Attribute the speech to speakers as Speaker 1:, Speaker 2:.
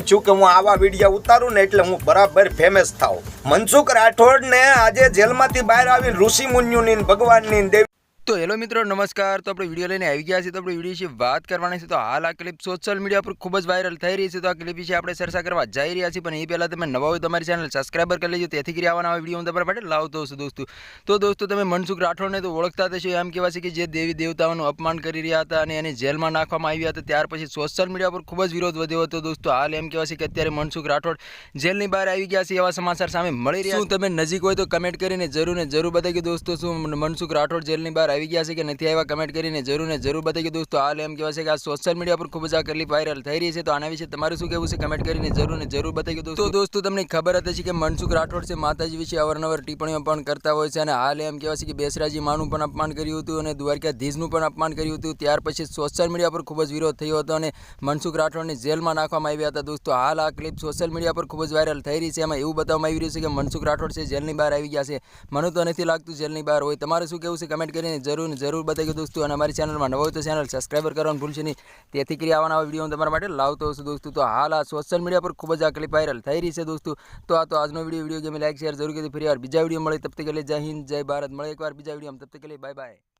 Speaker 1: છું હું આવા વીડિયો ઉતારું ને એટલે હું બરાબર ફેમસ થાઉં. મનસુખ રાઠોડ ને આજે જેલમાંથી બહાર આવીને ઋષિ મુન્યુની ભગવાનની દેવી
Speaker 2: તો હેલો મિત્રો નમસ્કાર. તો આપણે વીડિયો લઈને આવી ગયા છીએ. તો આપણે વીડિયો વિશે વાત કરવાની છે. તો હાલ આ ક્લિપ સોશિયલ મીડિયા પર ખૂબ જ વાયરલ થઈ રહી છે. તો આ ક્લિપ વિશે આપણે ચર્ચા કરવા જઈ રહ્યા છીએ. પણ એ પહેલાં તમે નવા હોય તમારી ચેનલ સબસ્ક્રાઈબર કરી લેજો. તેથી કરી આવવાના વીડિયો હું તમારા માટે લાવતો છું દોસ્તો. તો દોસ્તો તમે મનસુખ રાઠોડને તો ઓળખતા થશો એમ કહેવાય છે કે જે દેવી દેવતાઓનું અપમાન કરી રહ્યા હતા અને એને જેલમાં નાખવામાં આવ્યા હતા ત્યાર પછી સોશિયલ મીડિયા પર ખૂબ જ વિરોધ વધ્યો હતો દોસ્તો. હાલ એમ કહેવાય છે કે અત્યારે મનસુખ રાઠોડ જેલની બહાર આવી ગયા છે એવા સમાચાર સામે મળી રહ્યા શું તમે નજીક હોય તો કમેન્ટ કરીને જરૂર ને જરૂર બતાવી દોસ્તો. શું મનસુખ રાઠોડ જેલની બહાર આવી ગયા છે કે નથી આવ્યા કમેન્ટ કરીને જરૂર ને જરૂર બતાવી દોસ્તો. હાલ એમ કહેવાય છે કે આ સોશિયલ મીડિયા પર ખૂબ જ આ ક્લિપ વાયરલ થઈ રહી છે. તો આના વિશે તમારું શું કહેવું છે? કમેન્ટ કરીને જરૂર ને જરૂર બતાવી દોસ્તો. દોસ્તો, તમને ખબર હતી કે મનસુખ રાઠોડ છે, માતાજી વિશે અવારનવાર ટિપ્પણીઓ પણ કરતા હોય છે અને હાલ એમ કહેવાય છે કે બેસરાજી માનું પણ અપમાન કર્યું હતું અને દ્વારકાધીશનું પણ અપમાન કર્યું હતું. ત્યાર પછી સોશિયલ મીડિયા પર ખૂબ જ વિરોધ થયો હતો અને મનસુખ રાઠોડને જેલમાં નાખવામાં આવ્યા હતા દોસ્તો. હાલ આ ક્લિપ સોશિયલ મીડિયા પર ખૂબ જ વાયરલ થઈ રહી છે. એમાં એવું બતાવવામાં આવી રહ્યું છે કે મનસુખ રાઠોડ છે, જેલની બહાર આવી ગયા છે. મને તો નથી લાગતું જેલની બહાર હોય. તમારે શું કહેવું છે? કમેન્ટ કરીને જરૂર જરૂર બતાવી દોસ્તો. અને અમારી ચેનલમાં નવો તો ચેનલ સબસ્ક્રાઈબર કરવાનું ભૂલશે નહીં. તેથી કરી આવવાના વીડિયો હું તમારા માટે લાવતો હશું દોસ્તો. તો હાલ આ સોશિયલ મીડિયા પર ખૂબ જ આ ક્લિપ વાયરલ થઈ રહી છે દોસ્તો. તો આ તો આજનો વીડિયો વીડિયો ગમે લાઈક શેર જરૂર કરી ફરી વાર બીજા વીડિયો મળે. તબ તક જય હિન્દ, જય ભારત. મળે એકવાર બીજા વીડિયો તબ તક બાય બાય